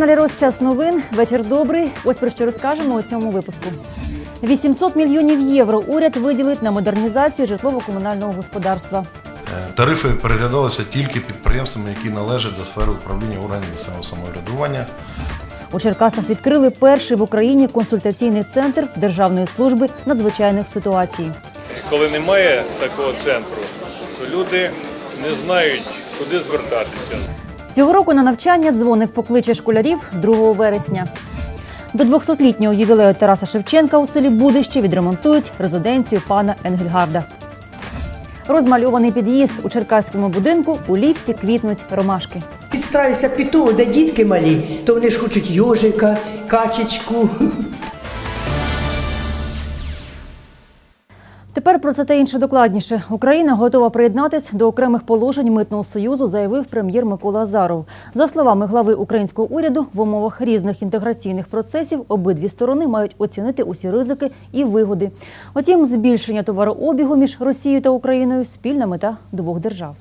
На телеканалі Розчас новин. Вечір добрий. Ось про що розкажемо у цьому випуску. 800 мільйонів євро уряд виділить на модернізацію житлово-комунального господарства. Е, Тарифи переглядалися тільки підприємствами, які належать до сфери управління органів місцевого самоврядування. У Черкасах відкрили перший в Україні консультаційний центр Державної служби надзвичайних ситуацій. Коли немає такого центру, то люди не знають, куди звертатися. Цього року на навчання дзвоник покличе школярів 2 вересня. До 200-літнього ювілею Тараса Шевченка у селі Будище відремонтують резиденцію пана Енгельгарда. Розмальований під'їзд у черкаському будинку у ліфті квітнуть ромашки. Підстраюся під того, де дітки малі, то вони ж хочуть йожика, качечку. Тепер про це та інше докладніше. Україна готова приєднатись до окремих положень митного союзу, заявив прем'єр Микола Азаров. За словами глави українського уряду, в умовах різних інтеграційних процесів обидві сторони мають оцінити усі ризики і вигоди. Утім, збільшення товарообігу між Росією та Україною спільна мета двох держав.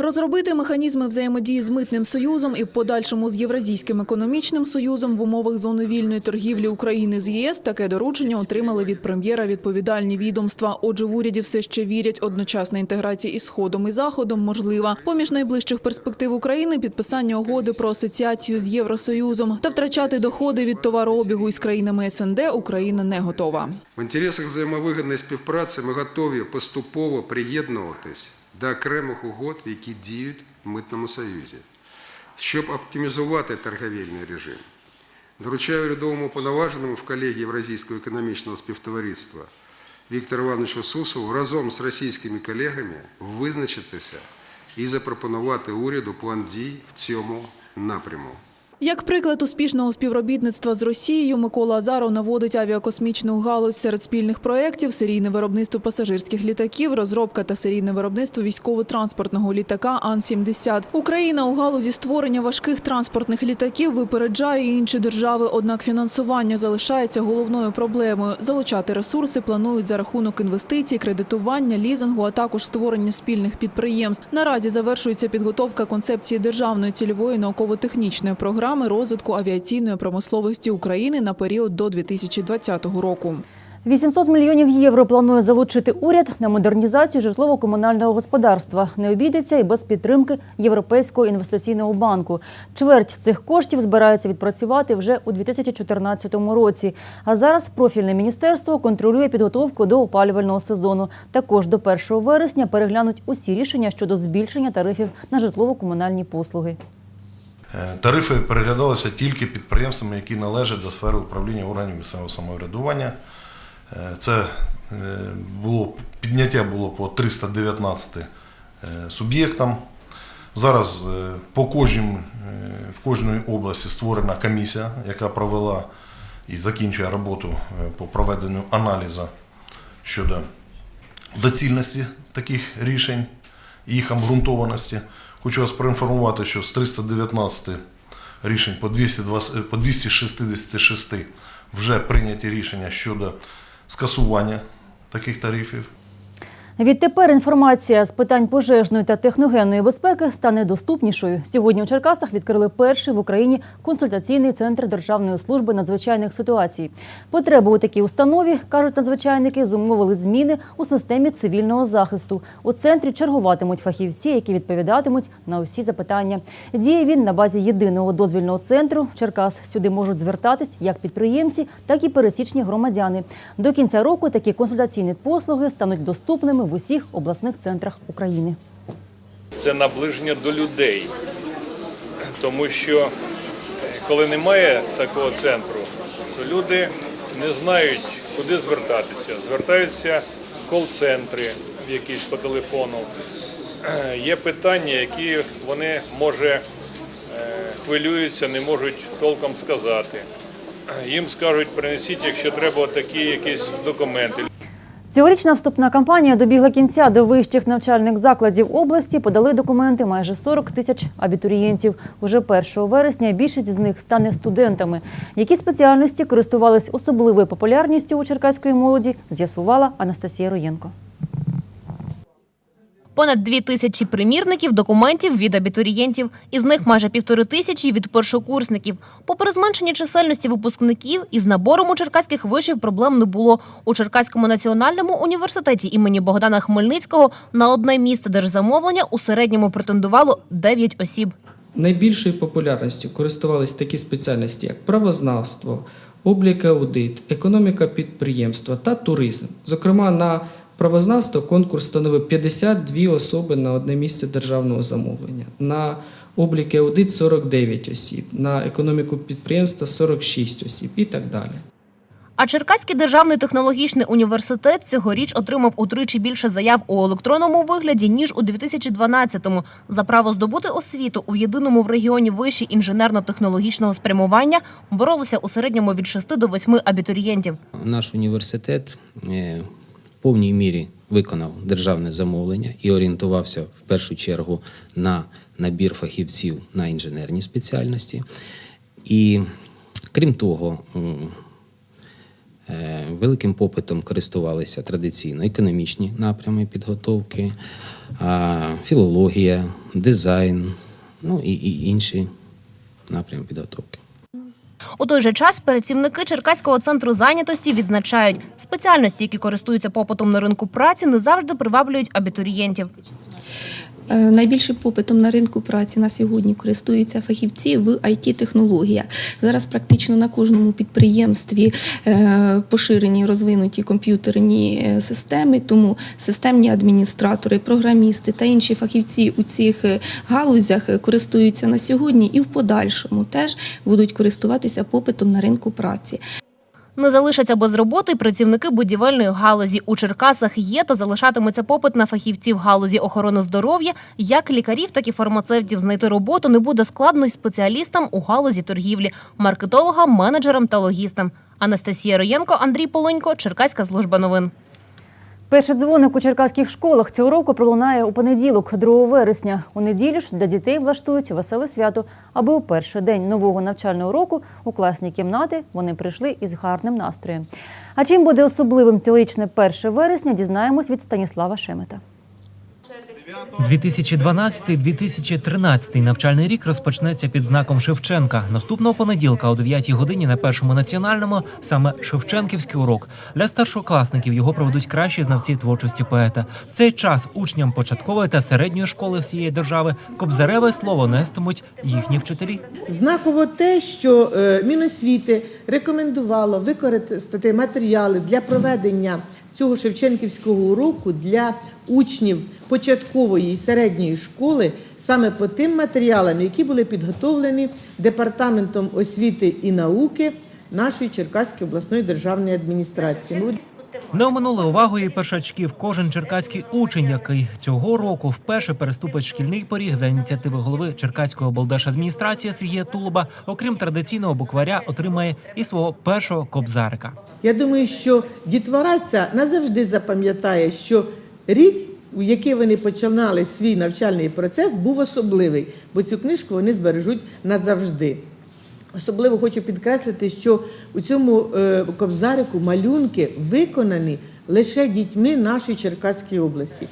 Розробити механізми взаємодії з митним союзом і в подальшому з Євразійським економічним союзом в умовах зони вільної торгівлі України з ЄС таке доручення отримали від прем'єра відповідальні відомства. Отже, в уряді все ще вірять, одночасна інтеграція із сходом і заходом можлива. Поміж найближчих перспектив України підписання угоди про асоціацію з Євросоюзом та втрачати доходи від товарообігу із країнами СНД Україна не готова. В інтересах взаємовигідної співпраці ми готові поступово приєднуватись до окремих угод, які діють в Митному Союзі, щоб оптимізувати торговельний режим. Доручаю рядовому повноваженому в колегії Євразійського економічного співтовариства Віктору Івановичу Сусову разом з російськими колегами визначитися і запропонувати уряду план дій в цьому напряму. Як приклад успішного співробітництва з Росією, Микола Азаров наводить авіакосмічну галузь серед спільних проєктів, серійне виробництво пасажирських літаків, розробка та серійне виробництво військово-транспортного літака Ан-70. Україна у галузі створення важких транспортних літаків випереджає інші держави, однак фінансування залишається головною проблемою. Залучати ресурси планують за рахунок інвестицій, кредитування, лізингу, а також створення спільних підприємств. Наразі завершується підготовка концепції державної цільової науково-технічної програми розвитку авіаційної промисловості України на період до 2020 року. 800 мільйонів євро планує залучити уряд на модернізацію житлово-комунального господарства. Не обійдеться і без підтримки Європейського інвестиційного банку. Чверть цих коштів збираються відпрацювати вже у 2014 році. А зараз профільне міністерство контролює підготовку до опалювального сезону. Також до 1 вересня переглянуть усі рішення щодо збільшення тарифів на житлово-комунальні послуги. Е, Тарифи переглядалися тільки підприємствами, які належать до сфери управління органів місцевого самоврядування. Е, Це е, було підняття було по 319 е, суб'єктам. Зараз по кожнім, е, в кожній області створена комісія, яка провела і закінчує роботу по проведенню аналізу щодо доцільності таких рішень, і їх обґрунтованості. Хочу вас проінформувати, що з 319 рішень по 220 по 266 вже прийняті рішення щодо скасування таких тарифів. Відтепер інформація з питань пожежної та техногенної безпеки стане доступнішою. Сьогодні у Черкасах відкрили перший в Україні консультаційний центр Державної служби надзвичайних ситуацій. Потреби у такій установі, кажуть надзвичайники, зумовили зміни у системі цивільного захисту. У центрі чергуватимуть фахівці, які відповідатимуть на усі запитання. Діє він на базі єдиного дозвільного центру Черкас. Сюди можуть звертатись як підприємці, так і пересічні громадяни. До кінця року такі консультаційні послуги стануть доступними в усіх обласних центрах України. Це наближення до людей. Тому що е, коли немає такого центру, то люди не знають, куди звертатися. Звертаються в кол-центри якісь по телефону. Е, Є питання, які вони може е, хвилюються, не можуть толком сказати. Їм скажуть, принесіть, якщо треба, такі якісь документи. Цьогорічна вступна кампанія добігла кінця. До вищих навчальних закладів області подали документи майже 40 тисяч абітурієнтів. Уже 1 вересня більшість з них стане студентами. Які спеціальності користувались особливою популярністю у черкаської молоді, з'ясувала Анастасія Роєнко. Понад дві тисячі примірників документів від абітурієнтів, із них майже півтори тисячі від першокурсників. Попри зменшення чисельності випускників, із набором у черкаських вишів проблем не було. У Черкаському національному університеті імені Богдана Хмельницького на одне місце держзамовлення у середньому претендувало 9 осіб. Найбільшою популярністю користувались такі спеціальності, як правознавство, облік аудит, економіка підприємства та туризм. Зокрема, на правознавство конкурс становив 52 особи на одне місце державного замовлення. На облік аудит 49 осіб, на економіку підприємства 46 осіб і так далі. А Черкаський державний технологічний університет цьогоріч отримав утричі більше заяв у електронному вигляді ніж у 2012-му. За право здобути освіту у єдиному в регіоні виші інженерно-технологічного спрямування боролося у середньому від 6 до 8 абітурієнтів. Наш університет е, повній мірі виконав державне замовлення і орієнтувався в першу чергу на набір фахівців на інженерні спеціальності. І крім того, е, великим попитом користувалися традиційно економічні напрями підготовки, філологія, дизайн, ну і, і інші напрями підготовки. У той же час працівники Черкаського центру зайнятості відзначають, спеціальності, які користуються попитом на ринку праці, не завжди приваблюють абітурієнтів. Е, Найбільшим попитом на ринку праці на сьогодні користуються фахівці в it технологіях Зараз практично на кожному підприємстві е, поширені розвинуті комп'ютерні е, системи, тому системні адміністратори, програмісти та інші фахівці у цих галузях користуються на сьогодні і в подальшому теж будуть користуватися попитом на ринку праці. Не залишаться без роботи працівники будівельної галузі. У Черкасах є та залишатиметься попит на фахівців галузі охорони здоров'я. Як лікарів, так і фармацевтів знайти роботу не буде складно й спеціалістам у галузі торгівлі, маркетологам, менеджерам та логістам. Анастасія Роєнко, Андрій Полонько, Черкаська служба новин. Перший дзвоник у черкаських школах цього року пролунає у понеділок, 2 вересня. У неділю ж для дітей влаштують веселе свято, аби у перший день нового навчального року у класні кімнати вони прийшли із гарним настроєм. А чим буде особливим цьогорічне 1 вересня, дізнаємось від Станіслава Шемета. 2012-2013 навчальний рік розпочнеться під знаком Шевченка. Наступного понеділка о 9 годині на першому національному саме Шевченківський урок. Для старшокласників його проведуть кращі знавці творчості поета. В цей час учням початкової та середньої школи всієї держави кобзареве слово нестимуть їхні вчителі. Знаково те, що е, Міносвіти рекомендувало використати матеріали для проведення цього Шевченківського уроку для учнів початкової і середньої школи саме по тим матеріалам, які були підготовлені департаментом освіти і науки нашої Черкаської обласної державної адміністрації. Не оминули увагою і першачків. Кожен черкаський учень, який цього року вперше переступить шкільний поріг за ініціативи голови Черкаської облдержадміністрації Сергія Тулуба, окрім традиційного букваря, отримає і свого першого кобзарика. Я думаю, що дітвора ця назавжди запам'ятає, що рік, у який вони починали свій навчальний процес, був особливий, бо цю книжку вони збережуть назавжди. Особливо хочу підкреслити, що у цьому е, кобзарику малюнки виконані лише дітьми нашої Черкаської області.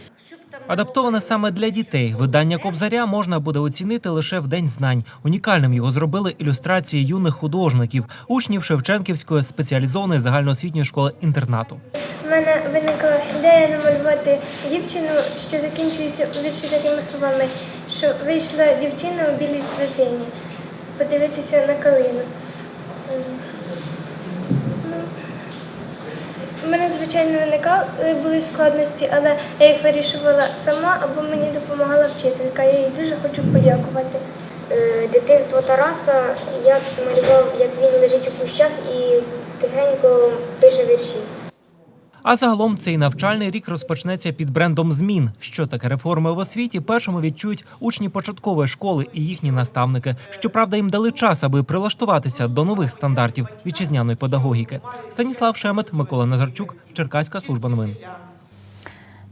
Адаптоване саме для дітей. Видання кобзаря можна буде оцінити лише в день знань. Унікальним його зробили ілюстрації юних художників, учнів Шевченківської спеціалізованої загальноосвітньої школи інтернату. У мене виникла ідея намалювати дівчину, що закінчується у вірші такими словами, що вийшла дівчина у білій святині подивитися на калину. Ну, У мене, звичайно, виникали були складності, але я їх вирішувала сама або мені допомагала вчителька. Я їй дуже хочу подякувати. Е, Дитинство Тараса я малював, як він лежить у кущах і тихенько пише вірші. А загалом цей навчальний рік розпочнеться під брендом змін. Що таке реформи в освіті? Першими відчують учні початкової школи і їхні наставники. Щоправда, їм дали час, аби прилаштуватися до нових стандартів вітчизняної педагогіки. Станіслав Шемет, Микола Назарчук, Черкаська служба новин.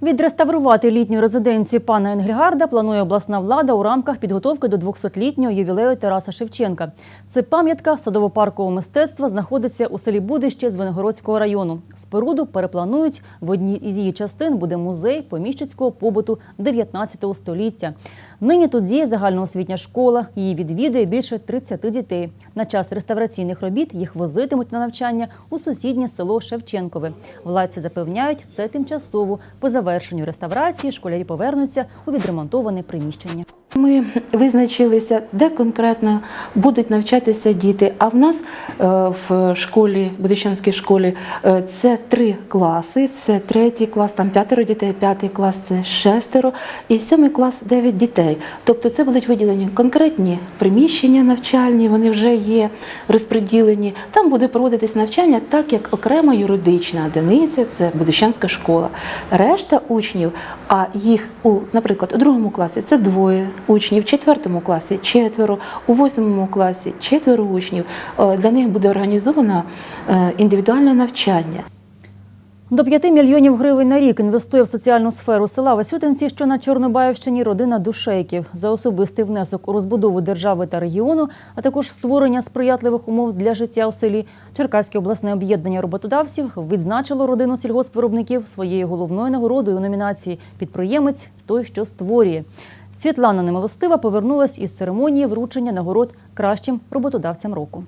Відреставрувати літню резиденцію пана Енгельгарда планує обласна влада у рамках підготовки до 200-літнього ювілею Тараса Шевченка. Це пам'ятка садово-паркового мистецтва знаходиться у селі Будище з Виногородського району. Споруду перепланують. В одній із її частин буде музей поміщицького побуту 19 століття. Нині тут діє загальноосвітня школа. Її відвідує більше 30 дітей. На час реставраційних робіт їх возитимуть на навчання у сусіднє село Шевченкове. Владці запевняють, це тимчасово. По завершенню реставрації школярі повернуться у відремонтоване приміщення. Ми визначилися, де конкретно будуть навчатися діти. А в нас е, в школі, Будищанській школі, е, це три класи. Це третій клас, там п'ятеро дітей, п'ятий клас це шестеро, і сьомий клас дев'ять дітей. Тобто це будуть виділені конкретні приміщення навчальні, вони вже є розподілені. Там буде проводитись навчання, так як окрема юридична одиниця, це Будищанська школа. Решта учнів, а їх у, наприклад, у другому класі це двоє учнів, в четвертому класі четверо, у восьмому класі четверо учнів. Е, Для них буде організовано е, індивідуальне навчання. До 5 мільйонів гривень на рік інвестує в соціальну сферу села Васютинці, що на Чорнобаївщині родина Душейків за особистий внесок у розбудову держави та регіону, а також створення сприятливих умов для життя у селі. Черкаське обласне об'єднання роботодавців відзначило родину сільгоспвиробників своєю головною нагородою у номінації Підприємець той, що створює. Світлана Немилостива повернулась із церемонії вручення нагород кращим роботодавцям року.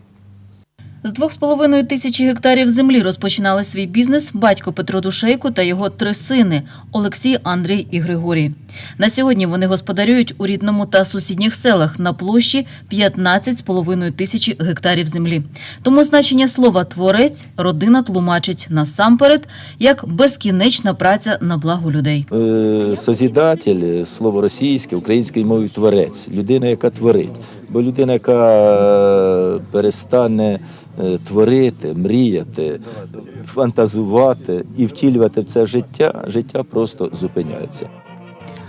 З двох з половиною тисячі гектарів землі розпочинали свій бізнес батько Петро Душейко та його три сини Олексій, Андрій і Григорій. На сьогодні вони господарюють у рідному та сусідніх селах на площі 15 з половиною тисячі гектарів землі. Тому значення слова творець родина тлумачить насамперед як безкінечна праця на благо людей. Е, Созідатель, слово російське, українською мовою творець, людина, яка творить. Бо людина, яка е, перестане е, творити, мріяти, фантазувати і втілювати в це життя, життя просто зупиняється.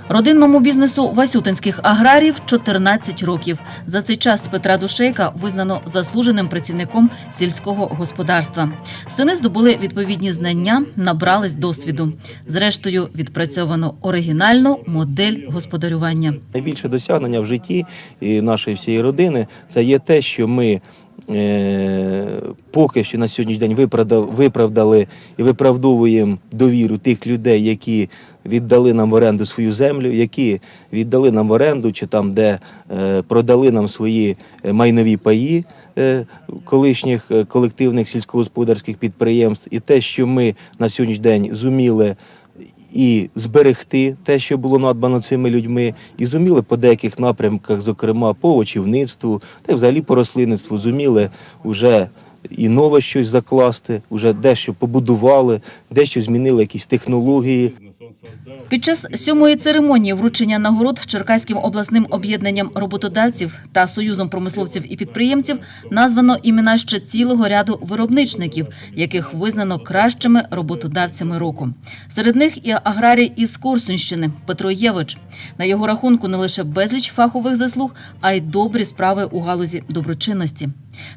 Родинному бізнесу Васютинських аграрів 14 років. За цей час Петра Душейка визнано заслуженим працівником сільського господарства. Сини здобули відповідні знання, набрались досвіду. Зрештою, відпрацьовано оригінальну модель господарювання. Найбільше досягнення в житті нашої всієї родини це є те, що ми поки що на сьогоднішній день виправдали і виправдовуємо довіру тих людей, які віддали нам в оренду свою землю, які віддали нам в оренду, чи там, де е, продали нам свої е, майнові паї е, колишніх е, колективних сільськогосподарських підприємств, і те, що ми на сьогоднішній день зуміли і зберегти те, що було надбано цими людьми, і зуміли по деяких напрямках, зокрема по очівництву, та й взагалі по рослинництву, зуміли вже і нове щось закласти, вже дещо побудували, дещо змінили якісь технології. Під час сьомої церемонії вручення нагород Черкаським обласним об'єднанням роботодавців та Союзом промисловців і підприємців названо імена ще цілого ряду виробничників, яких визнано кращими роботодавцями року. Серед них і аграрій із Корсунщини Петро Євич. На його рахунку не лише безліч фахових заслуг, а й добрі справи у галузі доброчинності.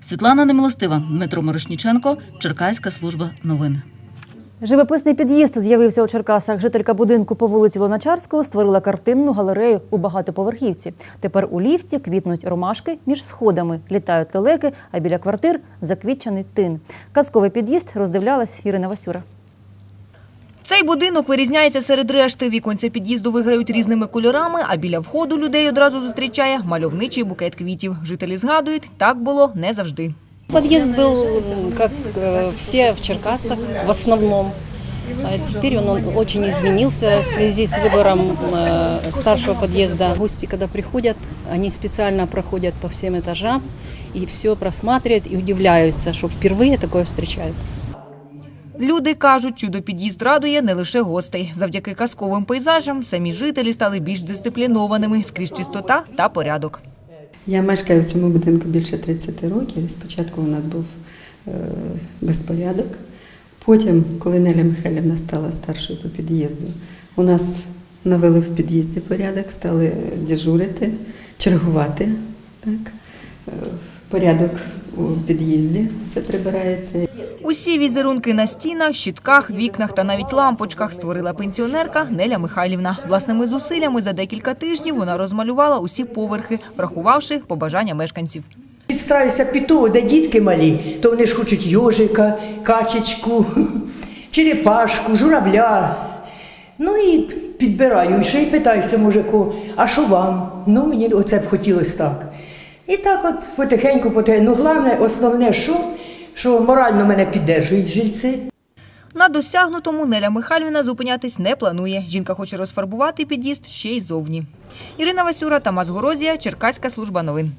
Світлана Немилостива, Дмитро Мирошніченко, Черкаська служба новин. Живописний під'їзд з'явився у Черкасах. Жителька будинку по вулиці Луначарського створила картинну галерею у багатоповерхівці. Тепер у ліфті квітнуть ромашки між сходами, літають лелеки, а біля квартир заквітчений тин. Казковий під'їзд роздивлялась Ірина Васюра. Цей будинок вирізняється серед решти. Віконця під'їзду виграють різними кольорами, а біля входу людей одразу зустрічає мальовничий букет квітів. Жителі згадують, так було не завжди. Подъезд был, м, как э, все в Черкасах, в основном. А Теперь он, он очень изменился в связи с выбором э, старшего подъезда. Гости, когда приходят, они специально проходят по всем этажам и все просматривают и удивляются, что впервые такое встречают. Люди кажуть, чудо під'їзд радує не лише гостей. Завдяки казковим пейзажам самі жителі стали більш дисциплінованими, скрізь чистота та порядок. Я мешкаю в цьому будинку більше 30 років. Спочатку у нас був е, безпорядок. Потім, коли Неля Михайлівна стала старшою по під'їзду, у нас навели в під'їзді порядок, стали дежурити, чергувати. Так? Е, Порядок у під'їзді, все прибирається. Усі візерунки на стінах, щитках, вікнах та навіть лампочках створила пенсіонерка Неля Михайлівна. Власними зусиллями за декілька тижнів вона розмалювала усі поверхи, врахувавши побажання мешканців. Підстраюся під того, де дітки малі, то вони ж хочуть йожика, качечку, черепашку, журавля. Ну і підбираю, і ще й питаюся, кого, а що вам? Ну, мені оце б хотілося так. І так от потихеньку, потихеньку. Ну, головне, основне, що, що морально мене піддержують жильці. На досягнутому Неля Михайлівна зупинятись не планує. Жінка хоче розфарбувати під'їзд ще й зовні. Ірина Васюра, Тамас Горозія, Черкаська служба новин.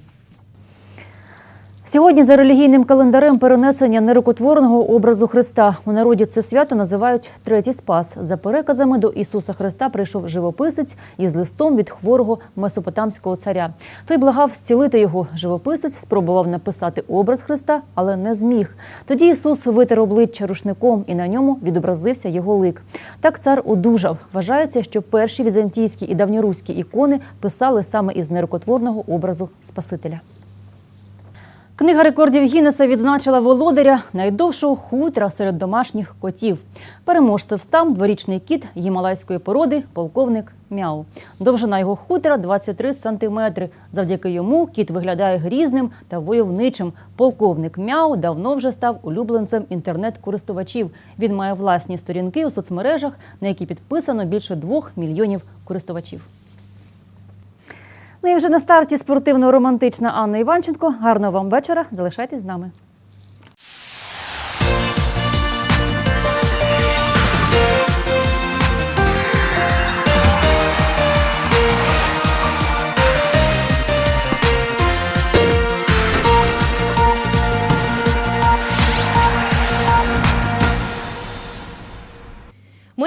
Сьогодні за релігійним календарем перенесення нерукотворного образу Христа. У народі це свято називають Третій Спас. За переказами до Ісуса Христа прийшов живописець із листом від хворого месопотамського царя. Той благав зцілити його. Живописець спробував написати образ Христа, але не зміг. Тоді Ісус витер обличчя рушником, і на ньому відобразився його лик. Так цар одужав. Вважається, що перші візантійські і давньоруські ікони писали саме із нерукотворного образу Спасителя. Книга рекордів Гіннеса відзначила володаря найдовшого хутра серед домашніх котів. Переможцем став дворічний кіт гімалайської породи полковник Мяу. Довжина його хутра 23 сантиметри. Завдяки йому кіт виглядає грізним та войовничим. Полковник Мяу давно вже став улюбленцем інтернет-користувачів. Він має власні сторінки у соцмережах, на які підписано більше двох мільйонів користувачів. Ну і вже на старті спортивно-романтична Анна Іванченко. Гарного вам вечора. Залишайтесь з нами.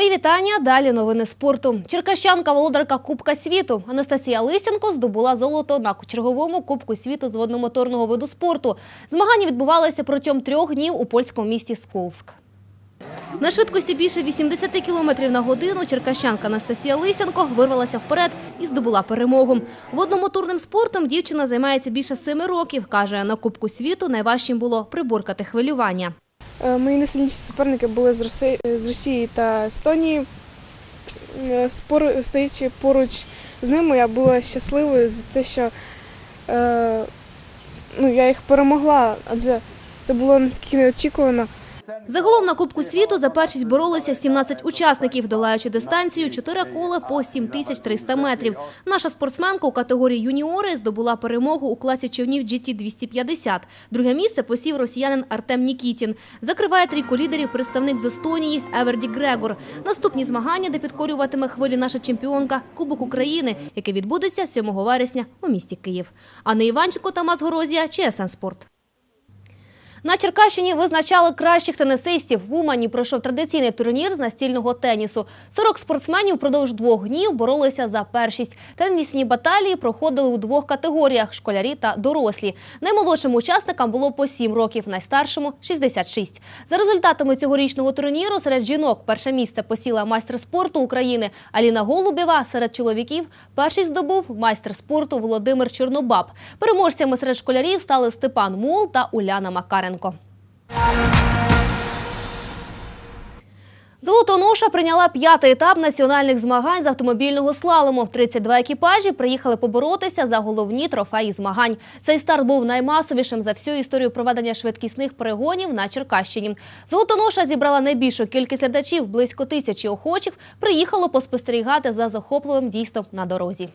Мої вітання. Далі новини спорту. Черкащанка володарка Кубка світу Анастасія Лисенко здобула золото на черговому Кубку світу з водномоторного виду спорту. Змагання відбувалися протягом трьох днів у польському місті Скулск. На швидкості більше 80 км на годину черкащанка Анастасія Лисенко вирвалася вперед і здобула перемогу. Водномоторним спортом дівчина займається більше семи років. Каже, на Кубку світу найважчим було приборкати хвилювання. Е, Мої найсильніші суперники були з Росії, з Росії та Естонії. Е, Стоячи поруч з ними, я була щасливою за те, що е, ну, я їх перемогла, адже це було наскільки неочікувано. Загалом на Кубку світу за першість боролися 17 учасників, долаючи дистанцію 4 кола по 7300 метрів. Наша спортсменка у категорії юніори здобула перемогу у класі човнів GT250. Друге місце посів росіянин Артем Нікітін. Закриває трійку лідерів представник з Естонії Еверді Грегор. Наступні змагання, де підкорюватиме хвилі наша чемпіонка Кубок України, яке відбудеться 7 вересня у місті Київ. Анна Іванченко, Тамас Горозія, ЧСН Спорт. На Черкащині визначали кращих тенісистів. В Умані пройшов традиційний турнір з настільного тенісу. 40 спортсменів впродовж двох днів боролися за першість. Тенісні баталії проходили у двох категоріях – школярі та дорослі. Наймолодшим учасникам було по 7 років, найстаршому – 66. За результатами цьогорічного турніру серед жінок перше місце посіла майстер спорту України Аліна Голубєва. Серед чоловіків перший здобув майстер спорту Володимир Чорнобаб. Переможцями серед школярів стали Степан Мул та Уляна Макаренко. Золотоноша прийняла п'ятий етап національних змагань з автомобільного слалому. 32 екіпажі приїхали поборотися за головні трофеї змагань. Цей старт був наймасовішим за всю історію проведення швидкісних перегонів на Черкащині. Золотоноша зібрала найбільшу кількість глядачів, близько тисячі охочих, приїхало поспостерігати за захопливим дійством на дорозі.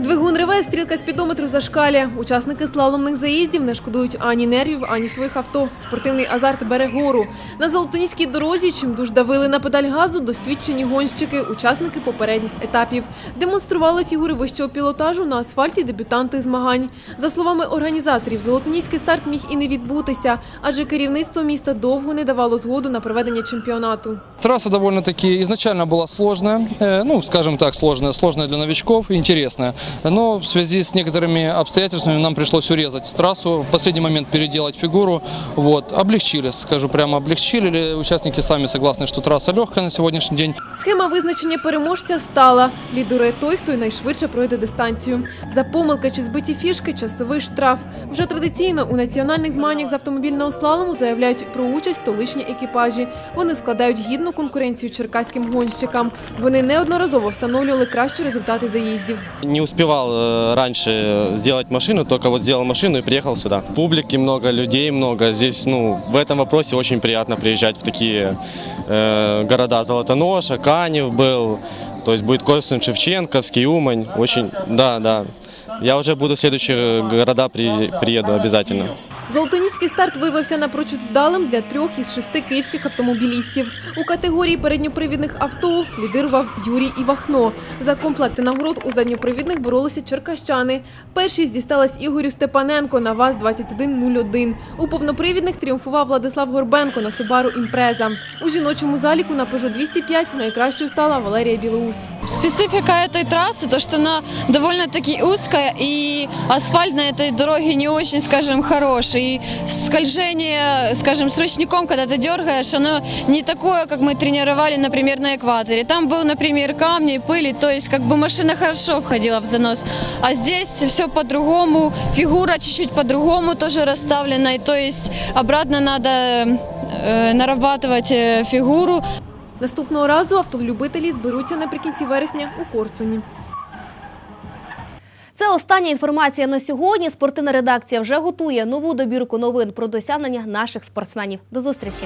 Двигун реве, стрілка спідометру зашкалює. Учасники слаломних заїздів не шкодують ані нервів, ані своїх авто. Спортивний азарт бере гору. На Золотоніській дорозі чимдуж давили на педаль газу досвідчені гонщики, учасники попередніх етапів. Демонстрували фігури вищого пілотажу на асфальті дебютанти змагань. За словами організаторів, Золотоніський старт міг і не відбутися, адже керівництво міста довго не давало згоду на проведення чемпіонату. Трасса довольно-таки изначально была сложная, э, ну, скажем так, сложная, сложная для новичков, интересная. Но в связи с некоторыми обстоятельствами нам пришлось урезать трассу, в последний момент переделать фигуру. Вот, облегчили, скажу прямо, облегчили. Участники сами согласны, что трасса легкая на сегодняшний день. Схема визначення переможця стала. Лідирує той, хто й найшвидше пройде дистанцію. За помилки чи збиті фішки – часовий штраф. Вже традиційно у національних змаганнях з автомобільного слалому заявляють про участь столичні екіпажі. Вони складають гідну конкуренцію черкаським гонщикам. Вони неодноразово встановлювали кращі результати заїздів. Не успевал э, раньше сделать машину, только вот сделал машину и приехал сюда. Публики много, людей много. Здесь, ну, в этом вопросе очень приятно приезжать в такие э, города. Золотоноша, Канев был, то есть будет Корсун, Шевченковский, Умань. Очень, да, да. Я уже буду в следующие города при, приеду обязательно. Золотоніський старт виявився напрочуд вдалим для трьох із шести київських автомобілістів. У категорії передньопривідних авто лідирував Юрій Івахно. За комплекти нагород у задньопривідних боролися черкащани. Першість дісталась Ігорю Степаненко на ВАЗ-2101. У повнопривідних тріумфував Владислав Горбенко на Subaru Імпреза. У жіночому заліку на Peugeot 205 найкращою стала Валерія Білоус. Специфика этой трассы, то, что она довольно-таки узкая, и асфальт на этой дороге не очень, скажем, хороший. И скольжение, скажем, с ручником, когда ты дергаешь, оно не такое, как мы тренировали, например, на экваторе. Там был, например, камни, пыли, то есть как бы машина хорошо входила в занос. А здесь все по-другому, фигура чуть-чуть по-другому тоже расставлена, и то есть обратно надо э, нарабатывать э, фигуру. Наступного разу автолюбителі зберуться наприкінці вересня у Корсуні. Це остання інформація на сьогодні. Спортивна редакція вже готує нову добірку новин про досягнення наших спортсменів. До зустрічі!